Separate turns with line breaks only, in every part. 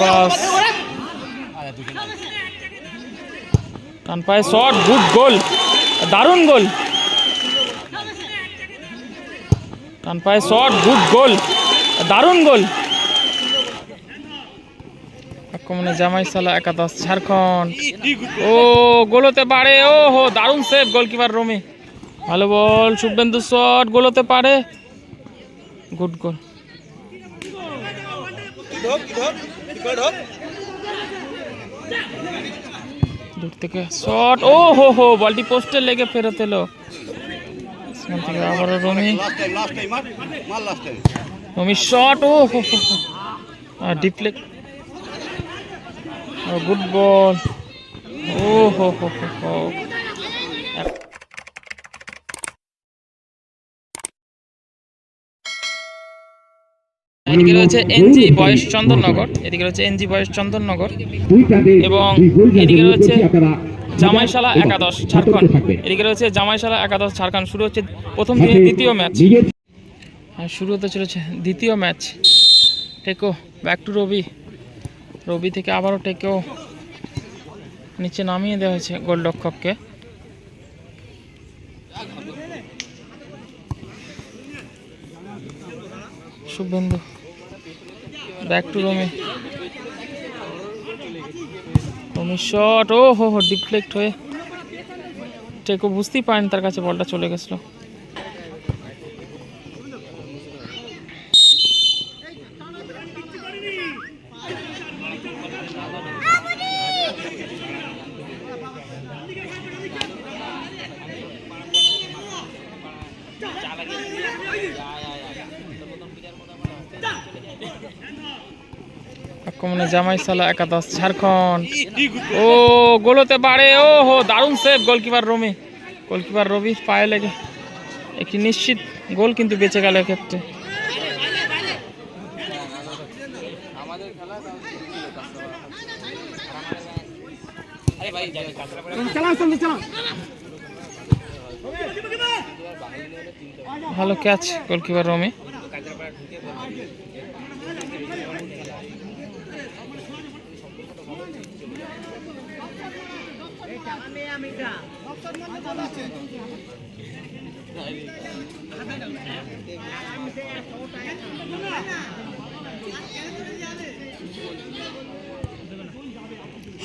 Pass ডান পায়ে shot good গোল দারুণ গোল ডান পায়ে শট গুড গোল দারুণ গোল আক্রমণে জামাই সালা একাদশ, ঝাড়খণ্ড। ও গোল হতে পারে। ও হো দারুণ সেভ গোলকিপার রমি। ভালো বল, শুভেন্দু শট গোল হতে পারে। গুড গোল দূর থেকে শট ও হো হো বলটি পোস্টে লেগে ফেরত এলো। থেকে আবারও রমি রমি শট ও হো হো আর গুড বল ও হো হো হো। এদিকে রয়েছে এনজি বয়স চন্দননগর। এদিকে রয়েছে এনজি বয়স চন্দননগর। এবং এদিকে রয়েছে জামাইশালা একাদশ ঝাড়খণ্ড। এদিকে রয়েছে জামাইশালা একাদশ ঝাড়খণ্ড। শুরু হচ্ছে প্রথম দিনের দ্বিতীয় ম্যাচ। আর শুরু হতে চলেছে দ্বিতীয় ম্যাচ। টেকো ব্যাক টু রবি। রবি থেকে আবারও টেকো নিচে নামিয়ে দেওয়া হয়েছে গোলরক্ষককে। Shuvendu back to Romi shot ও হো হো ডিফ্লেক্ট হয়ে। টেকো বুঝতেই পারেন তার কাছে বলটা চলে গেছিল। আক্রমণে জামাই সালা, একাদশ, ঝাড়খণ্ড। ও গোল হতে পারে ও হো, দারুণ save goalkeeper Romi goalkeeper Rabi, পায়ে লেগে। একটি নিশ্চিত গোল কিন্তু বেঁচে গেল এক্ষেত্রে। ভালো ক্যাচ গোলকিপার রমি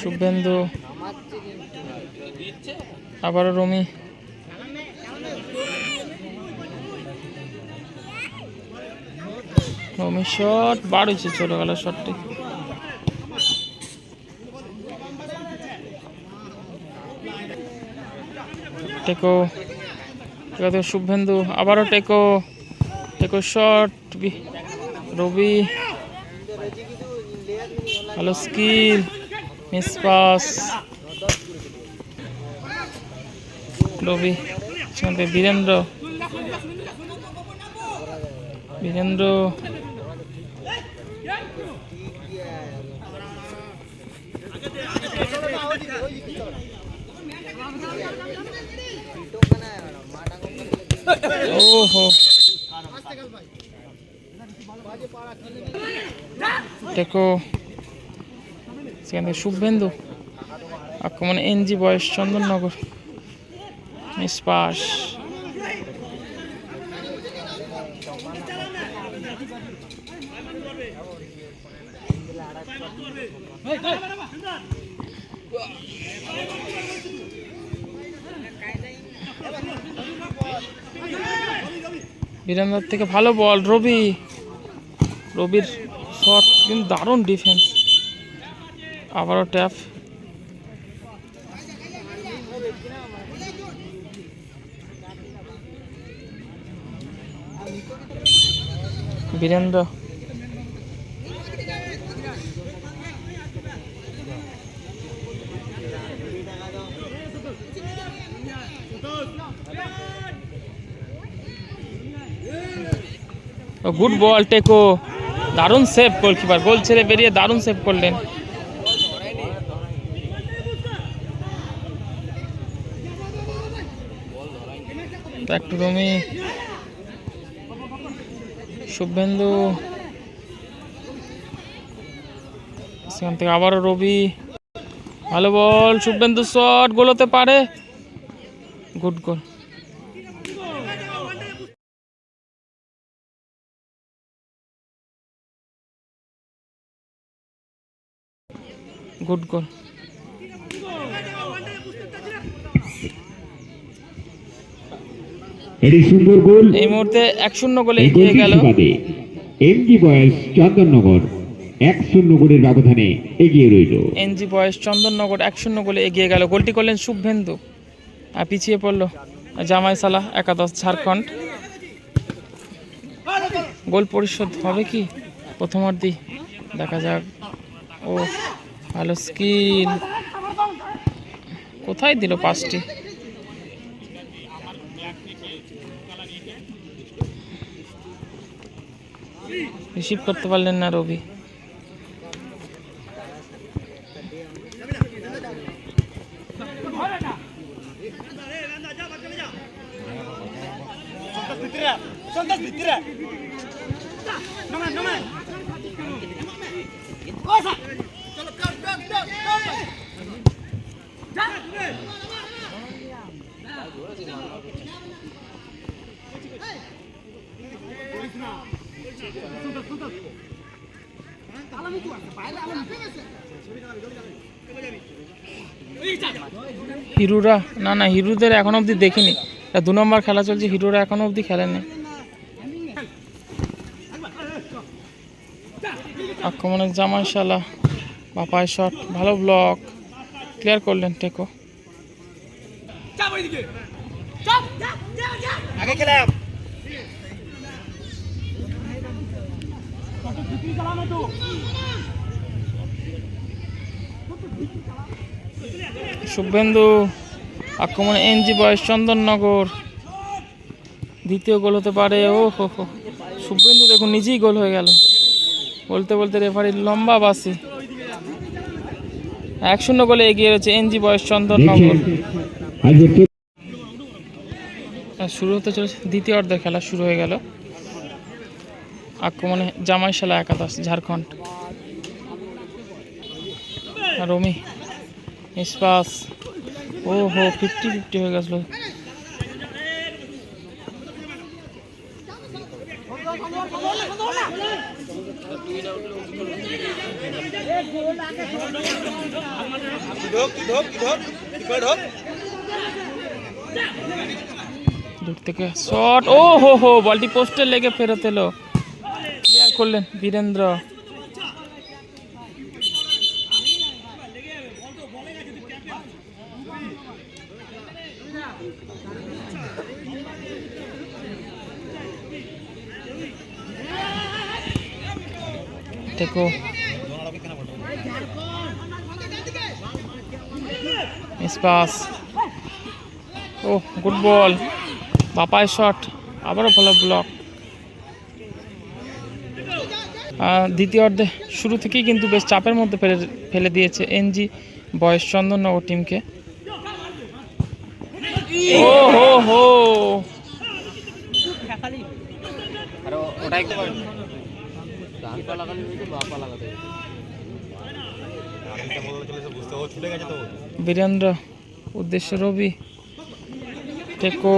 শুভেন্দু আবারও রমি। রমি শট চলে গেল শটটি টেকো। থেকে শুভেন্দু, আবারও টেকো। টেকো শট রবি। ভালো স্কিল, মিস পাস। রবি, সেখান বীরেন্দ্র। বীরেন্দ্র। ওহো। দেখো সেখানে শুভেন্দু আক্রমণে এনজি বয়স চন্দননগর। Miss pass. বীরেন্দ্র থেকে ভালো বল রবি। রবির শট কিন্তু দারুণ ডিফেন্স আবারও ট্যাপ বীরেন্দ্র গুড বল টেকো। দারুণ সেভ গোলকিপার গোল ছেড়ে বেরিয়ে দারুণ সেভ করলেন। একটু রমি শুভেন্দু। সেখান থেকে আবারও রবি। ভালো বল, শুভেন্দু শট, গোল হতে পারে। Good goal good goal.
এটি সুন্দর গোল।
এই মুহূর্তে এক শূন্য গোলে এগিয়ে গেল।
এমজি বয়স চন্দননগর। এক শূন্য গোলের ব্যবধানে এগিয়ে রইল।
এনজি বয়স চন্দননগর এক শূন্য গোলে এগিয়ে গেল। গোলটি করলেন শুভেন্দু আর পিছিয়ে পড়ল জামাই সালাহ একাদশ ঝাড়খণ্ড। গোল পরিশোধ হবে কি? প্রথমার্ধি দেখা যাক। ও ভালো স্কিল কোথায় দিল পাঁচটি? রিসিভ করতে পারলেন না রবি। হিরুরা, না না, হিরুদের এখন অবধি দেখিনি। দু নম্বর খেলা চলছে, হিরুরা এখনও অবধি খেলেনি। আক্রমণের জামাই বাপায় শট ভালো ব্লক ক্লিয়ার করলেন টেকো শুভেন্দু আক্রমণ এনজি বয়স চন্দননগর। দ্বিতীয় গোল হতে পারে ও হো হো। শুভেন্দু দেখুন নিজেই গোল হয়ে গেল। বলতে বলতে রেফারির লম্বা বাসি। এক শূন্য গোলে এগিয়ে রয়েছে এনজি বয়স চন্দন
নগর। আজকের
শুরু হতে চলেছে দ্বিতীয় অর্ধের খেলা শুরু হয়ে গেল। আক্রমণে জামাইশালা একাদশ ঝাড়খণ্ড। রমি ইস্পাস ও হো ফিফটি ফিফটি হয়ে গেছিল। দূর থেকে শট ও হো হো বলটি পোস্টে লেগে ফেরত এলো। ক্লিয়ার করলেন বীরেন্দ্র? দেখো পাস। ও গুড বল বাপায় শট আবারও ভালো ব্লক দ্বিতীয় অর্ধে শুরু থেকেই কিন্তু বেশ চাপের মধ্যে ফেলে ফেলে দিয়েছে এনজি বয়স চন্দননগর টিমকে ও, হো হো। বীরেন্দ্র উদ্দেশ্য রবি। টেকো।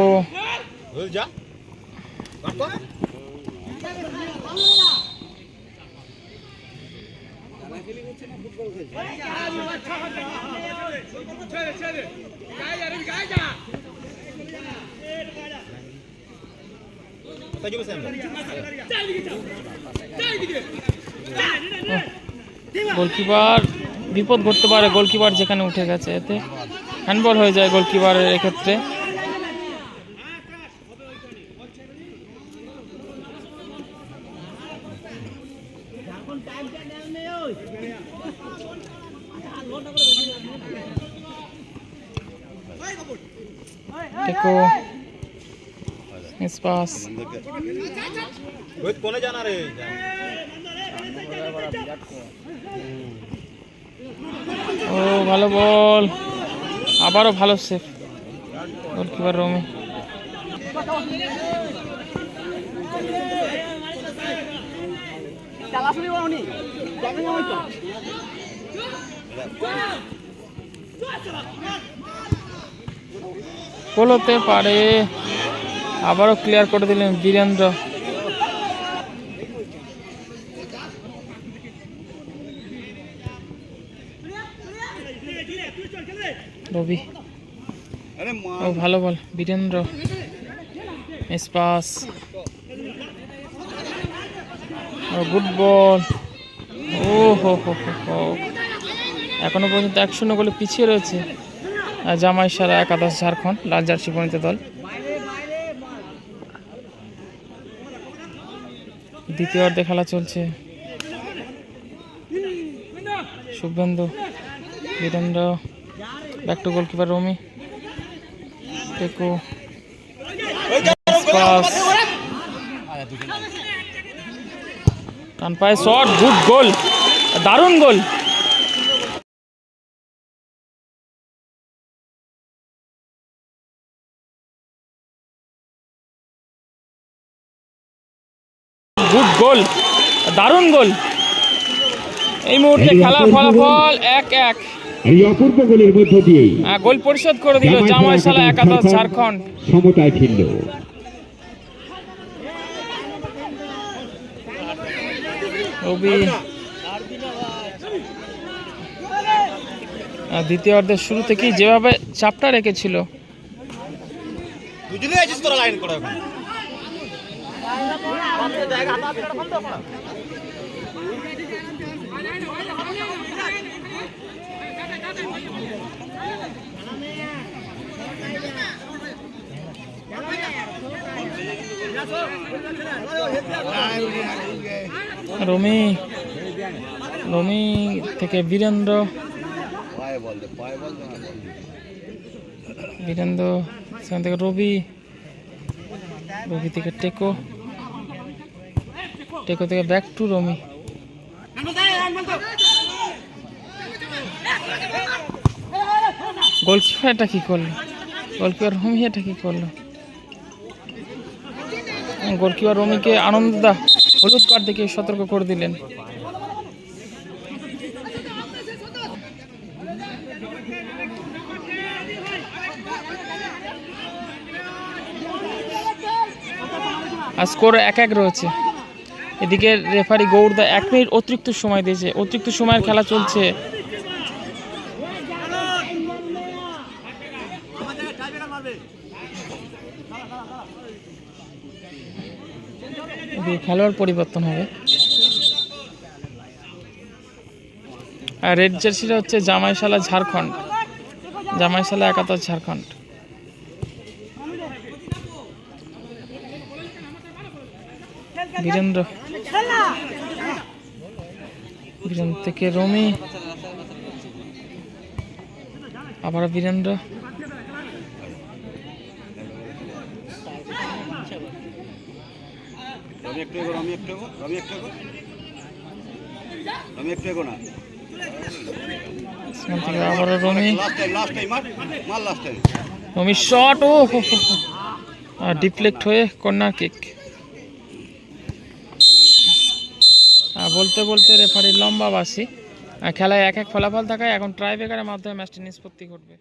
গোলকিপার। বিপদ ঘটতে পারে গোলকিপার যেখানে উঠে গেছে এতে হ্যান্ডবল হয়ে যায় গোলকিপারের এক্ষেত্রে।
কোনে জানা রে।
ও, ভালো বল। আবারও ভালো সেফ গোলকিপার রমি। কোলোতে পারে। আবারও ক্লিয়ার করে দিলেন বীরেন্দ্র।
মা
ও, ভালো বল। বীরেন্দ্র। Miss pass. ও, গুড বল। ও, হো হো হো হো। এখনও পর্যন্ত এক শূন্য গোলে পিছিয়ে রয়েছে। জামাই সারা একাদশ ঝাড়খণ্ড, লাল জার্সি বনিত দল। দ্বিতীয় অর্ধে খেলা চলছে। Shubhendu, Birendra. Back to goalkeeper Romi Teco pass কান পায়ে শট গুড গোল দারুণ গোল গুড গোল দারুণ গোল এই মুহূর্তে খেলার ফলাফল এক এক।
এই অপূর্ব গোলের মধ্য দিয়েই
আহ, গোল পরিশোধ করে দিল জামাইশালা একাদশ ঝাড়খণ্ড।
সমতায়
দ্বিতীয় অর্ধের শুরু থেকেই যেভাবে চাপটা রেখেছিল।
দুজনে আছিস তোরা লাইন করে এখন।
রমি রমি থেকে বীরেন্দ্র। বীরেন্দ্র, সেখান থেকে রবি। রবি থেকে টেকো। টেকো থেকে ব্যাক টু রমি। গোলকিপার এটা কি করল? গোলকিপার রমি এটা কি করল? গোলকিপার রমিকে আনন্দদা হলুদ কার্ড দেখে সতর্ক করে দিলেন। আর স্কোর এক এক রয়েছে। এদিকে রেফারি গৌরদা এক মিনিট অতিরিক্ত সময় দিয়েছে। অতিরিক্ত সময়ের খেলা চলছে খেলোয়াড় পরিবর্তন হবে। আর রেড জার্সিটা হচ্ছে জামাইশালা ঝাড়খণ্ড। জামাইশালা একাত্তর ঝাড়খণ্ড। বীরেন্দ্র। বীরেন্দ্র থেকে রমি। আবার বীরেন্দ্র।
রমি একটু এগো রমি একটু এগো রমি একটু এগো। একটু এগো না।
আবারও রমি। রমি শট ও ডিফ্লেক্ট হয়ে কর্নার কিক বলতে বলতে রেফারি লম্বা বাসি আর খেলায় এক এক ফলাফল থাকায় এখন ট্রাইবেকারের মাধ্যমে ম্যাচটি নিষ্পত্তি ঘটবে।